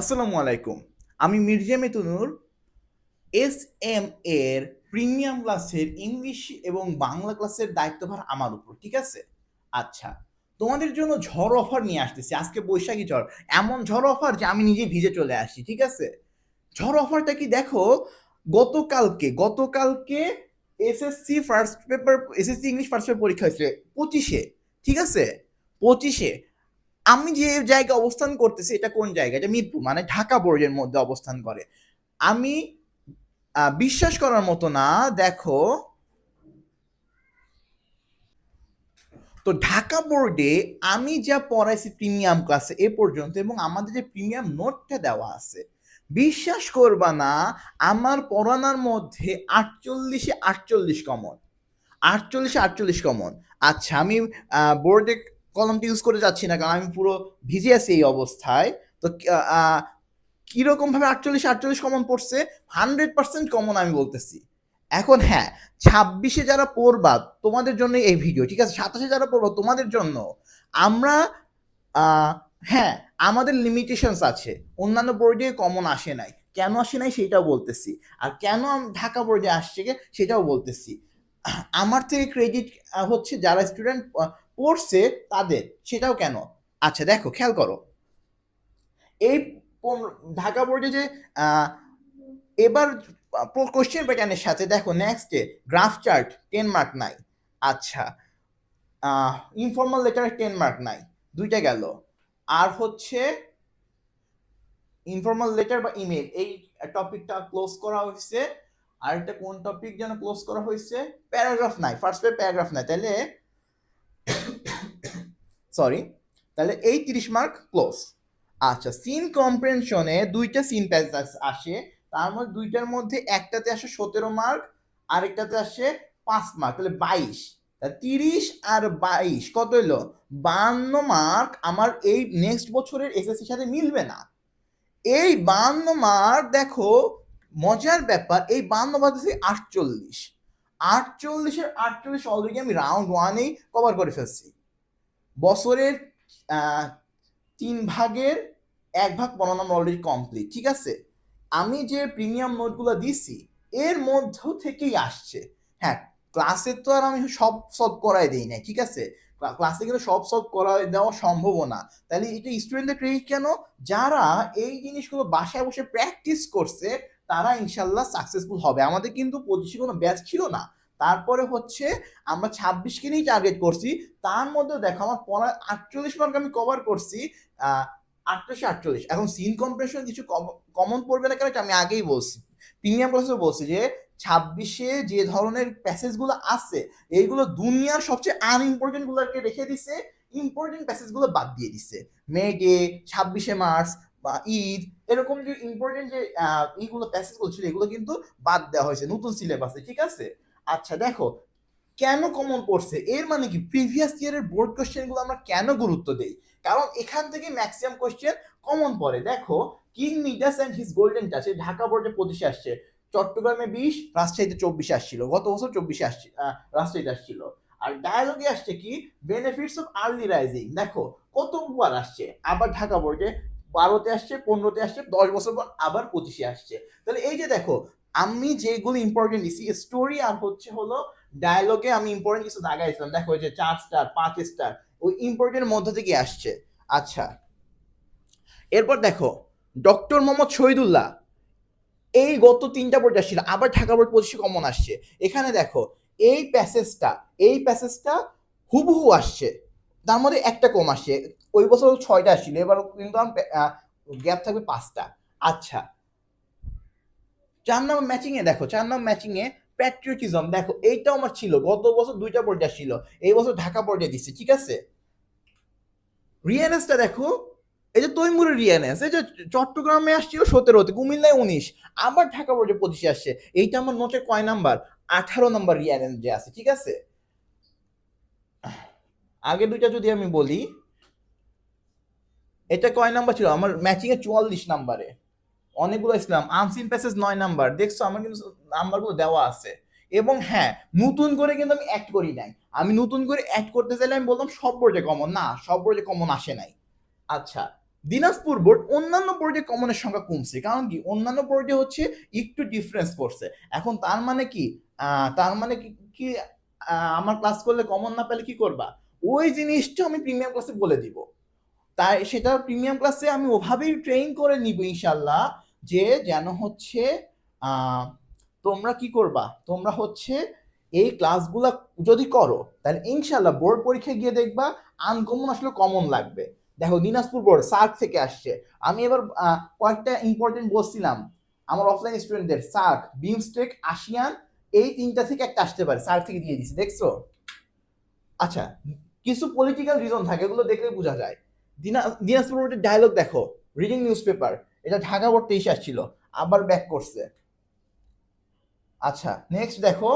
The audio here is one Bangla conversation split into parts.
আসসালামু আলাইকুম। আমি মির্জা মেতুনুর এস এম এর প্রিমিয়াম ক্লাসের ইংলিশ এবং বাংলা ক্লাসের দায়িত্বভার আমার উপর, ঠিক আছে? আচ্ছা তোমাদের জন্য ঝড় অফার নিয়ে আসতেছি। আজকে বৈশাখী ঝড়। এমন ঝড় অফার যে আমি নিজে ভিজে চলে আসি ঠিক আছে? ঝড় অফারটা কি দেখো? গতকালকে গতকালকে SSC first paper SSC English first paper পরীক্ষা হয়েছে পঁচিশে, ঠিক আছে? পঁচিশে। আমি যে জায়গায় অবস্থান করতেছি, এটা কোন জায়গা? এটা মিরপুর মানে ঢাকা বোর্ডের মধ্যে অবস্থান করে। আমি বিশ্বাস করার মতো না, দেখো। তো ঢাকা বোর্ডে আমি যা পড়াইছি প্রিমিয়াম ক্লাসে এ পর্যন্ত এবং আমাদের যে প্রিমিয়াম নোটটা দেওয়া আছে, বিশ্বাস করবা না, আমার পড়ানোর মধ্যে আটচল্লিশে আটচল্লিশ কমন। আটচল্লিশে আটচল্লিশ কমন। আচ্ছা আমি বোর্ডে কলমটি ইউজ করে যাচ্ছি না কারণ আমি পুরো ভিজে আছি এই অবস্থায়। তো আহ, কীরকম ভাবে আটচল্লিশ আটচল্লিশ কমন পড়ছে? হান্ড্রেড পার্সেন্ট কমন আমি বলতেছি। এখন হ্যাঁ ছাব্বিশে যারা পড়বা তোমাদের জন্য এই ভিডিও ঠিক আছে? সাতাশে যারা পড়বা তোমাদের জন্য আমরা হ্যাঁ আমাদের লিমিটেশনস আছে। অন্যান্য বোর্ডে কমন আসে নাই। কেন আসে নাই সেটাও বলতেছি। আর কেন ঢাকা বোর্ডে আসছে সেটাও বলতেছি। আমার থেকে ক্রেডিট হচ্ছে যারা স্টুডেন্ট পড়ছে তাদের, সেটাও কেন? আচ্ছা দেখো, খেয়াল করো। এই ঢাকা বোর্ডে যে এবার কোশ্চেন প্যাটার্নের সাথে দেখো নেক্সটে গ্রাফ চার্ট টেন মার্ক নাই। আচ্ছা ইনফর্মাল লেটার টেন মার্ক নাই। দুইটা গেল। আর হচ্ছে ইনফর্মাল লেটার বা ইমেল এই টপিকটা ক্লোজ করা হয়েছে। আর একটা কোন টপিক যেন ক্লোজ করা হয়েছে? প্যারাগ্রাফ নাই ফার্স্ট প্যারাগ্রাফ নাই। তাহলে সরি তাহলে এই তিরিশ মার্ক ক্লোজ আচ্ছা সিন কম্প্রেনশনে দুইটা সিন প্যাসেজ আসে তার মধ্যে দুইটার মধ্যে একটাতে আসে সতেরো মার্ক আরেকটাতে আসে পাঁচ মার্ক তাহলে বাইশ। তিরিশ আর বাইশ, কত হলো বান্ন মার্ক আমার এই নেক্সট বছরের এসএসসির সাথে মিলবে না। এই বান্ন মার্ক দেখো, মজার ব্যাপার, এই বান্ন বাদ আটচল্লিশ। আটচল্লিশের আটচল্লিশ অলরেডি আমি রাউন্ড ওয়ানেই কভার করে ফেলছি। বছরের তিন ভাগের এক ভাগ পড়ানো আমার অলরেডি কমপ্লিট ঠিক আছে? আমি যে প্রিমিয়াম নোটগুলো দিছি, এর মধ্য থেকেই আসছে। হ্যাঁ ক্লাসে তো আর আমি সব সলভ করাই দিই নাই, ঠিক আছে? ক্লাসে কিন্তু সব সলভ করা দেওয়া সম্ভব না। তাহলে এটা স্টুডেন্টদের ক্রেডিট কেন? যারা এই জিনিসগুলো বাসায় বসে প্র্যাকটিস করছে তারা ইনশাল্লাহ সাকসেসফুল হবে। আমাদের কিন্তু পঁচিশে কোনো ব্যাচ ছিল না। তারপরে হচ্ছে আমরা ছাব্বিশকে নিয়েই টার্গেট করছি। তার মধ্যে দেখো আমার পড়া আটচল্লিশ মার্ক আমি কভার করছি আটচল্লিশ আটচল্লিশ। এখন সিন কম্প্রেশন কিছু কমন পড়বে না কেন? আমি আগেই বলছি। প্রিমিয়াম ক্লাসে বলছি যে, ছাব্বিশে যে ধরনের প্যাসেজগুলো আছে, এইগুলো দুনিয়ার সবচেয়ে আনইম্পর্টেন্ট গুলোকে রেখে দিছে ইম্পর্টেন্ট প্যাসেজগুলো বাদ দিয়ে দিছে। মে ডে ছাব্বিশে মার্চ বা ঈদ, এরকম যে ইম্পর্টেন্ট যে এইগুলো প্যাসেজগুলো ছিল, এগুলো কিন্তু বাদ দেওয়া হয়েছে, নতুন সিলেবাসে ঠিক আছে? আচ্ছা দেখো, কেন কমন পড়ছে? এর মানে কি? প্রিভিয়াস ইয়ারের বোর্ড কোশ্চেনগুলো আমরা কেন গুরুত্ব দেই? কারণ এখান থেকে ম্যাক্সিমাম কোশ্চেন কমন পড়ে। দেখো King Midas and his golden touch Dhaka বোর্ডে পঁচিশে আসছে, চট্টগ্রামে বিশ, রাজশাহীতে চব্বিশে আসছিল, গত বছর চব্বিশে আসছে রাজশাহীতে আসছিল। আর ডায়ালগে আসছে কি? বেনিফিটস অফ আর্লি রাইজিং দেখো, কতবার আসছে? আবার ঢাকা বোর্ডে বারোতে আসছে, পনেরোতে আসছে, দশ বছর পর আবার পঁচিশে আসছে। তাহলে এই যে দেখো, আমি যেগুলো ইম্পর্টেন্ট দিছি স্টোরি আর হচ্ছে হলো ডায়ালগে আমি ইম্পর্টেন্ট কিছু দাগাইছিলাম দেখো যে চার স্টার পাঁচ স্টার ওই ইম্পর্টেন্ট মধ্য থেকে আসছে। আচ্ছা এরপর দেখো ডক্টর মোহাম্মদ শহীদুল্লাহ, এই গত তিনটা বোর্ড আসছিল, আবার ঢাকা বোর্ড পঁচিশে কমন আসছে। এখানে দেখো, এই প্যাসেজটা এই প্যাসেজটা হুবহু আসছে। তার মধ্যে একটা কম আসছে। ওই বছর ছয়টা আসছিল, এবার কিন্তু গ্যাপ থাকবে পাঁচটা। আচ্ছা। চার নম্বর ম্যাচিং এ দেখো, চার নম্বর ম্যাচিং এ প্যাট্রিয়টিজম দেখো, এইটাও আমার ছিল, গত বছর দুইটা বোর্ডে ছিল, এই বছর ঢাকা বোর্ডে দিচ্ছে, ঠিক আছে? রিয়ানেসটা দেখো, এই যে তৈমুরের রিয়ানেস এই যে চট্টগ্রামে আসছিল সতেরোতে কুমিল্লায় উনিশ, আবার ঢাকা বোর্ডে পঁচিশে আসছে, এইটা আমার নোটে কয় নাম্বার আঠারো নাম্বার রিয়ানেস যে আছে, ঠিক আছে? আগে দুইটা যদি আমি বলি, এটা কয় নাম্বার ছিল? আমার ম্যাচিং এ চুয়াল্লিশ নাম্বারে। অনেকগুলো ইসলাম আনসিন প্যাসেজ নয় নাম্বার। দেখছ, আমার কিন্তু নাম্বারগুলো দেওয়া আছে। এবং হ্যাঁ নতুন করে কিন্তু আমি অ্যাড করি নাই। আমি নতুন করে অ্যাড করতে চাইলে আমি বললাম, সব বোর্ডে কমন না, সব বোর্ডে কমন আসে নাই। আচ্ছা দিনাজপুর বোর্ড অন্যান্য বোর্ডে কমনের সংখ্যা কমছে। কারণ কি? অন্যান্য বোর্ডে হচ্ছে একটু ডিফারেন্স করছে। এখন তার মানে কি? তার মানে কি আমার ক্লাস করলে কমন না পেলে কি করবা? ওই জিনিসটা আমি প্রিমিয়াম ক্লাসে বলে দিব। তাই সেটা প্রিমিয়াম ক্লাসে আমি ওভাবেই ট্রেন করে নিব ইনশাল্লাহ যে যেন হচ্ছে তোমরা কি করবা? তোমরা হচ্ছে এই ক্লাসগুলা যদি করো, তাহলে ইনশাল্লাহ বোর্ড পরীক্ষায় গিয়ে দেখবা আনকমন আসলে কমন লাগবে। দেখো দিনাজপুর বোর্ড সার্ক থেকে আসছে। আমি এবার কয়েকটা ইম্পর্টেন্ট বলছিলাম। আমার অফলাইন স্টুডেন্টদের সার্ক বিমস্টেক আসিয়ান, এই তিনটা থেকে একটা আসতে পারে। সার্ক থেকে দিয়ে দিছি, দেখছ? আচ্ছা কিছু পলিটিক্যাল রিজন থাকে, এগুলো দেখলে বোঝা যায়। দিনা দিনাজপুর বোর্ডের ডায়লগ দেখো রিডিং নিউজ পেপার এটা ঢাকা বোর্ড তেইশে আসছিল, আবার ব্যাক করছে। আচ্ছা নেক্সট দেখো,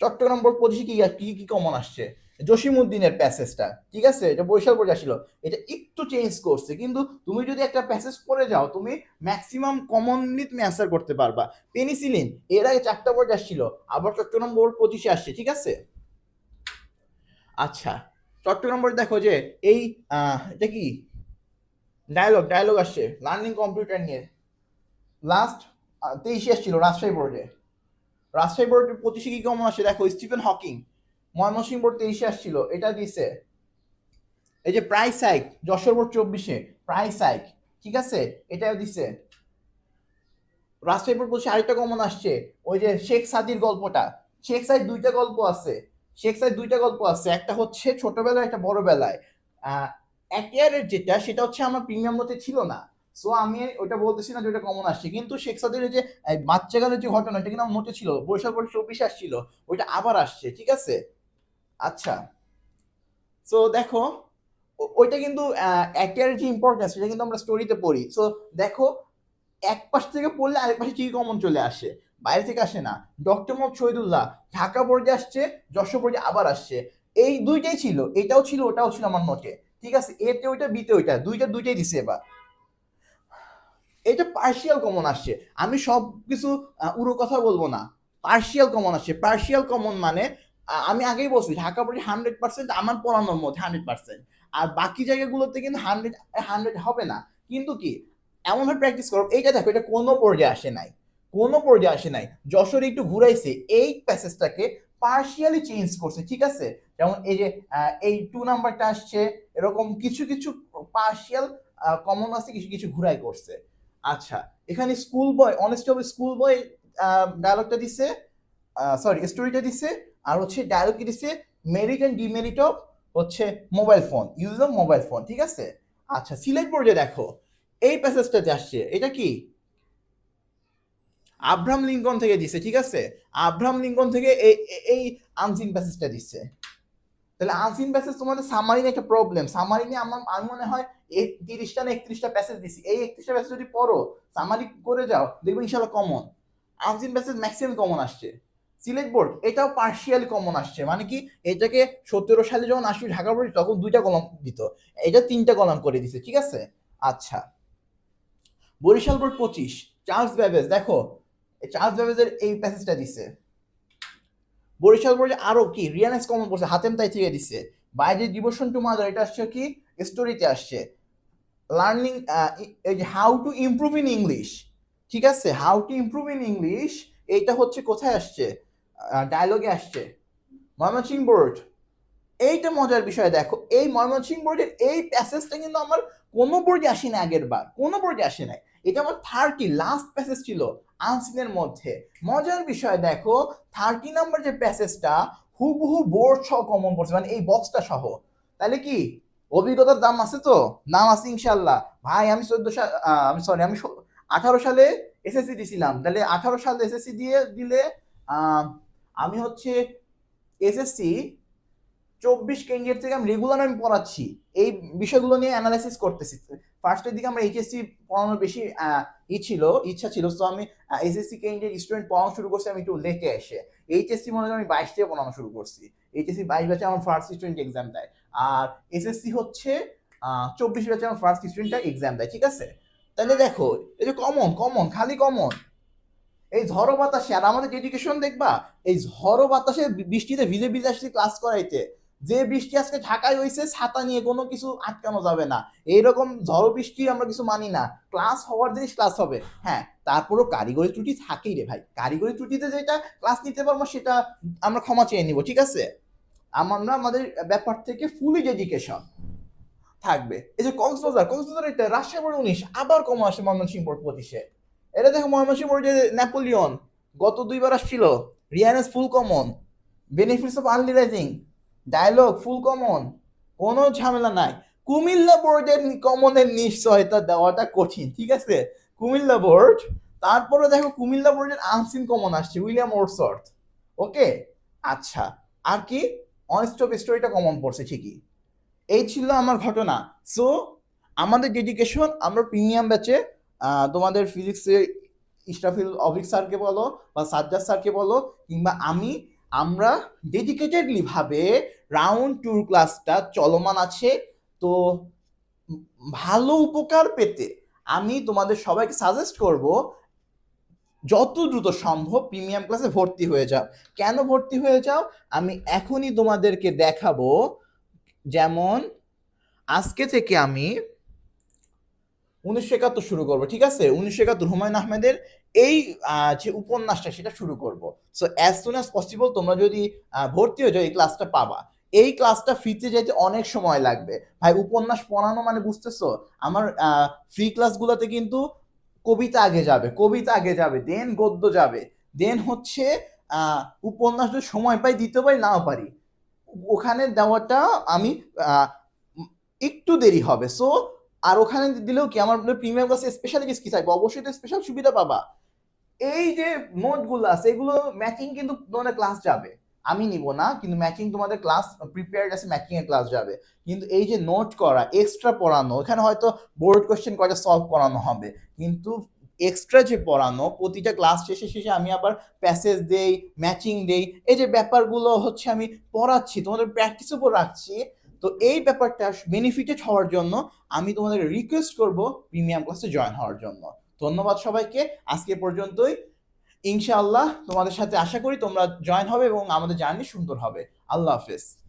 চট্টগ্রাম বোর্ড পঁচিশে কি কি কি কমন আসছে? জসিমউদ্দিনের প্যাসেজটা ঠিক আছে? এটা বৈশাখ বোর্ড আসছিল। এটা একটু চেঞ্জ করছে, কিন্তু তুমি যদি একটা প্যাসেজ পড়ে যাও, তুমি ম্যাক্সিমাম কমনলি তুমি অ্যান্সার করতে পারবা। পেনিসিলিন এর আগে চারটা বোর্ড আসছিল, আবার চট্টগ্রাম বোর্ড পঁচিশে আসছে, ঠিক আছে? আচ্ছা চট্টগ্রাম বোর্ড দেখো যে এই এটা কি? ডায়লগ ডায়লগ আসছে লার্নিং কম্পিউটার নিয়ে। লাস্ট তেইশে আসছিল রাজশাহী বোর্ডে রাজশাহী বোর্ড পঁচিশে কি কমন আসে? দেখো, স্টিফেন হকিং, ময়মনসিংহ বোর্ড তেইশে আসছিল, এটা দিছে। এই যে প্রাইস হাইক যশোর বোর্ড চব্বিশে প্রাইস হাইক ঠিক আছে? এটাও দিছে। রাজশাহী বোর্ড পঁচিশে আরেকটা কমন আসছে, ওই যে শেখ সাদির গল্পটা। শেখ সাইদ দুইটা গল্প আছে। শেখ সাইদ দুইটা গল্প আছে। একটা হচ্ছে ছোটবেলায়, একটা বড়বেলায়। এক ইয়ারের যেটা, সেটা হচ্ছে আমার প্রিমিয়াম মতে ছিল না। সো আমি ওটা বলতেছি না যে ওটা কমন আসছে। কিন্তু শেখ সাদের যে এই বাচ্চাকালের যে ঘটনা এটা কিন্তু আমার নোটে ছিল। বৈশাখ বৈশাখ চব্বিশে আসছিল। ওইটা আবার আসছে, ঠিক আছে? আচ্ছা। সো দেখো ওইটা কিন্তু অ্যাক্টিয়ারের যে ইম্পর্টেন্স সেটা কিন্তু আমরা স্টোরিতে পড়ি। সো দেখো, এক পাশ থেকে পড়লে আরেক পাশে ঠিকই কমন চলে আসে? বাইরে থেকে আসে না। ডক্টর মোহাম্মদ শহীদুল্লাহ, ঢাকা পর্যায়ে আসছে, যশোর বোর্ডে আবার আসছে। এই দুইটাই ছিল, এটাও ছিল, ওটাও ছিল আমার নোটে ঠিক আছে? এতে ওইটা বিতে ওইটা, দুইটা, দুইটাই দিছে এবার। এটা পার্শিয়াল কমন আসছে। আমি সব কিছু উড়ো কথা বলব না। পার্শিয়াল কমন আসছে। পার্শিয়াল কমন মানে আমি আগেই বলছি, ঢাকা বোর্ডে হান্ড্রেড পার্সেন্ট আমার পড়ানোর মধ্যে হান্ড্রেড পার্সেন্ট আর বাকি জায়গাগুলোতে কিন্তু হান্ড্রেড হান্ড্রেড হবে না। কিন্তু কি? এমনভাবে প্র্যাকটিস করো। এইটা দেখো, এটা কোনো পর্যায়ে আসে নাই। কোনো পর্যায়ে আসে নাই। যশোর একটু ঘুরাইছে, এই প্যাসেজটাকে পার্শিয়ালি চেঞ্জ করছে, ঠিক আছে? যেমন এই যে এই টু নাম্বারটা আসছে, এরকম কিছু কিছু পার্শিয়াল কমন আছে, কিছু কিছু ঘুরাই করছে। আচ্ছা এখানে স্কুল বয় অনেস্ট হবে স্কুল বয় ডায়লগটা দিছে সরি স্টোরিটা দিছে, আর হচ্ছে ডায়লগ দিছে মেরিট অ্যান্ড ডিমেরিট অফ হচ্ছে mobile phone use of mobile phone ঠিক আছে? আচ্ছা সিলেট পর্যায়ে দেখো, এই প্যাসেজটাতে আসছে, এটা কি? আব্রাহাম লিঙ্কন থেকে দিছে, ঠিক আছে? আব্রাহাম লিঙ্কন থেকে এই এই- আনসিন প্যাসেজটা দিচ্ছে তাহলে আনসিন প্যাসেজ তোমাদের সামারিনে একটা প্রবলেম। সামারিনে আমার, আমি মনে হয় এই তিরিশটা না একত্রিশটা প্যাসেজ দিছি। এই একত্রিশটা প্যাসেজ যদি পড়ো, সামারি করে যাও, দেখবে ইনশাল্লাহ common unseen passage maximum common আসছে। সিলেট বোর্ড, এটাও পার্শিয়ালি কমন আসছে। মানে কি, এটাকে সতেরো সালে যখন আসি ঢাকা বোর্ড তখন দুইটা কলম দিত। এটা তিনটা কলম করে দিছে, ঠিক আছে? আচ্ছা। বরিশাল বোর্ড পঁচিশ, চার্লস ব্যাবেজ, দেখো চার্লস ব্যাবেজের এই প্যাসেজটা দিছে। বরিশাল বোর্ডে আরও কি? রিয়ানেস কমন পড়ছে, হাতেম তাই থেকে দিছে। বাইরে ডিভোশন টু মাদার, এটা আসছে কি? স্টোরিতে আসছে। লার্নিং এই যে how to improve in English ঠিক আছে? How to improve in English এইটা হচ্ছে কোথায় আসছে? ডায়লগে আসছে। ময়মনসিং বোর্ড এইটা মজার বিষয়, দেখো, এই ময়মনসিং বোর্ডের এই প্যাসেজটা কিন্তু আমার কোনো বোর্ডে আসে না আগের বার কোনো বোর্ডে আসে নাই। এটা আমার থার্টি লাস্ট প্যাসেজ ছিল আনসিনের মধ্যে। মজার বিষয় দেখো থার্টি নাম্বার যে প্যাসেজটা হুবহু বোর্ড সহ কমন পড়ছে মানে এই বক্সটা সহ। তাহলে কি? অভিজ্ঞতার দাম আছে তো? দাম আছে ইনশাল্লাহ ভাই, আমি চোদ্দ সাল আমি সরি আমি আঠারো সালে এসএসসি দিছিলাম। তাহলে আঠারো সালে এসএসসি দিয়ে দিলে আমি হচ্ছে এসএসসি চব্বিশ কেন্দ্রের থেকে আমি রেগুলার আমি পড়াচ্ছি। এই বিষয়গুলো নিয়ে অ্যানালাইসিস করতেছি। ফার্স্টের দিকে আমার এইচএসসি পড়ানোর বেশি ই ছিল, ইচ্ছা ছিল। তো আমি এসএসসি কেন্দ্রের স্টুডেন্ট পড়ানো শুরু করছি, আমি একটু লেটে এসে। এইচএসসি মনে করি আমি বাইশ থেকে পড়ানো শুরু করছি। এইচএসসি বাইশ ব্যাচে আমার ফার্স্ট স্টুডেন্ট এক্সাম দেয়। আর এসএসসি হচ্ছে চব্বিশ ব্যাচে আমার ফার্স্ট স্টুডেন্টটা এক্সাম দেয়, ঠিক আছে? তাহলে দেখো, এই যে কমন কমন খালি কমন এই ঝড়ো বাতাসে, আর আমাদের এডুকেশন দেখবা, এই ঝড়ো বাতাসে বৃষ্টিতে ভিজে ভিজে আসছি ক্লাস করাইতে। যে বৃষ্টি আজকে ঢাকায় হয়েছে ছাতা নিয়ে কোনো কিছু আটকানো যাবে না। এইরকম ঝড় বৃষ্টি আমরা কিছু মানি না। ক্লাস হওয়ার জিনিস ক্লাস হবে। হ্যাঁ তারপরও কারিগরি ত্রুটি থাকেই রে ভাই। কারিগরি ত্রুটিতে যেটা ক্লাস নিতে পারব সেটা আমরা ক্ষমা চেয়ে নিব, ঠিক আছে? আমরা আমাদের ব্যাপার থেকে ফুলি ডেডিকেশন থাকবে। এই যে কক্সবাজার কক্সবাজার এটা রাজশাহী বোর্ড উনিশ, আবার কম আসে ময়মনসিংহ বোর্ড পঁচিশে। এটা দেখো ময়মনসিংহ যে নেপোলিয়ন, গত দুইবার আসছিল। রিয়ানেস full common, benefits of early rising dialogue full common কোনো ঝামেলা নাই। কুমিল্লা বোর্ডের কমনের নিশ্চয়তা দেওয়াটা কঠিন, ঠিক আছে? কুমিল্লা বোর্ড তারপরে দেখো কুমিল্লা বোর্ডের আনসিন কমন আসছে উইলিয়াম ওরসর্থ ওকে আচ্ছা আর কি? অনস্টপ স্টোরিটা কমন পড়ছে, ঠিকই। এই ছিল আমার ঘটনা। সো আমাদের ডেডিকেশন আমরা প্রিমিয়াম ব্যাচে তোমাদের ফিজিক্সের ইস্টাফিল অভিক স্যারকে বলো বা সাজ্জাদ স্যারকে বলো, কিংবা আমি আমরা ডেডিকেটেডলি ভাবে রাউন্ড টুর ক্লাসটা চলমান আছে। তো ভালো উপকার পেতে আমি তোমাদের সবাইকে সাজেস্ট করব, যত দ্রুত সম্ভব প্রিমিয়াম ক্লাসে ভর্তি হয়ে যাও। কেন ভর্তি হয়ে যাও? আমি এখনই তোমাদেরকে দেখাবো, যেমন আজকে থেকে আমি উনিশশো একাত্তর শুরু করব, ঠিক আছে? উনিশশো একাত্তর হুমায়ুন আহমেদের এই যে উপন্যাসটা সেটা শুরু করব। So as soon as possible তোমরা যদি ভর্তি হয়ে যাও, এই ক্লাসটা পাবা। এই ক্লাসটা ফ্রিতে যেতে অনেক সময় লাগবে। ভাই, উপন্যাস পড়ানো মানে বুঝতেছো? আমার ফ্রি ক্লাসগুলোতে কিন্তু কবিতা আগে যাবে, কবিতা আগে যাবে দেন গদ্য যাবে। দেন হচ্ছে উপন্যাস যদি সময় পাই দিতে পারি, নাও পারি। ওখানে দেওয়াটা আমি একটু দেরি হবে। সো আর ওখানে দিলেও কি, আমার প্রিমিয়াম ক্লাসে স্পেশাল কি থাকবে? অবশ্যই তো স্পেশাল সুবিধা পাবা। এই যে নোটগুলো আছে, এগুলো ম্যাচিং কিন্তু তোমাদের ক্লাস যাবে। আমি নিব না, কিন্তু ম্যাচিং তোমাদের ক্লাস প্রিপেয়ার্ড আছে ম্যাচিং এর ক্লাস যাবে। কিন্তু এই যে নোট করা এক্সট্রা পড়ানো, এখানে হয়তো বোর্ড কোশ্চেন কয়টা সলভ করানো হবে। কিন্তু এক্সট্রা যে পড়ানো, প্রতিটা ক্লাস শেষে শেষে আমি আবার প্যাসেজ দেই ম্যাচিং দেই। এই যে ব্যাপারগুলো হচ্ছে আমি পড়াচ্ছি, তোমাদের প্র্যাকটিস উপর রাখছি। তো এই ব্যাপারটা বেনিফিটেড হওয়ার জন্য আমি তোমাদের রিকোয়েস্ট করব প্রিমিয়াম ক্লাসে জয়েন হওয়ার জন্য। ধন্যবাদ সবাইকে। আজকে পর্যন্তই। ইনশাআল্লাহ তোমাদের সাথে আশা করি তোমরা জয়েন হবে এবং আমাদের জার্নি সুন্দর হবে। আল্লাহ হাফেজ।